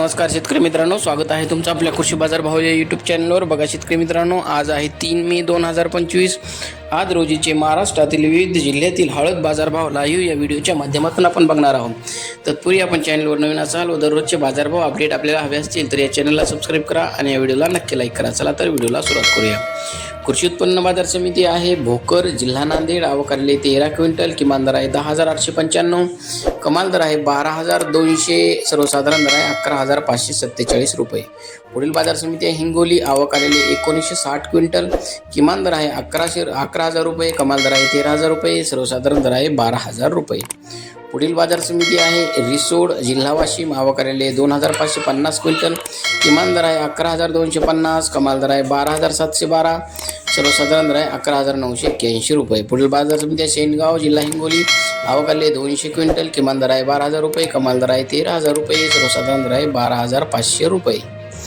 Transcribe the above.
नमस्कार शेतकरी मित्रांनो स्वागत आहे तुमचं आपल्या कृषी बाजार भाव या यूट्यूब चॅनलवर बघा शेतकरी मित्रांनो आज आहे तीन मे दोन हजार पंचवीस. आज रोजीचे महाराष्ट्रातील विविध जिल्ह्यातील हळद बाजारभाव लाईव्ह या व्हिडिओच्या माध्यमातून आपण बघणार आहोत. तत्पूर्वी आपण चॅनलवर नवीन असाल व दररोजचे बाजारभाव अपडेट आपल्याला हवे असतील तर या चॅनलला सबस्क्राईब करा आणि या व्हिडिओला नक्की लाईक करा. चला तर व्हिडिओला सुरुवात करूया. कृषी उत्पन्न बाजार समिती आहे भोकर जिल्हा नांदेड आवकारले तेरा क्विंटल किमान दर आहे दहा हजार आठशे पंच्याण्णव. कमाल दर आहे. बारा हजार दोनशे सर्वसाधारण दर आहे. अकरा हजार पाचशे सत्तेचाळीस रुपये. पुढील बाजार समिती आहे. हिंगोली आवक आलेली एकोणीसशे साठ क्विंटल. किमान दर आहे अकराशे अकरा हजार रुपये. कमाल दर आहे तेरा हजार रुपये. सर्वसाधारण दर आहे बारा हजार रुपये. पुढील बाजार समिती आहे. रिसोड जिल्हा वाशिम आवक कार्यालय दोन हजार पाचशे पन्नास क्विंटल. किमान दर आहे अकरा हजार दोनशे पन्नास कमाल दर आहे बारा हजार सातशे बारा. सर्वसाधारण दर आहे अकरा हजार नऊशे एक्क्याऐंशी रुपये. पुढील बाजार समिती आहे शेनगाव जिल्हा हिंगोली आवक दोनशे क्विंटल. किमान दर आहे बारा हजार रुपये कमाल दर आहे तेरा हजार रुपये. सर्वसाधारण दर आहे बारा हजार पाचशे रुपये.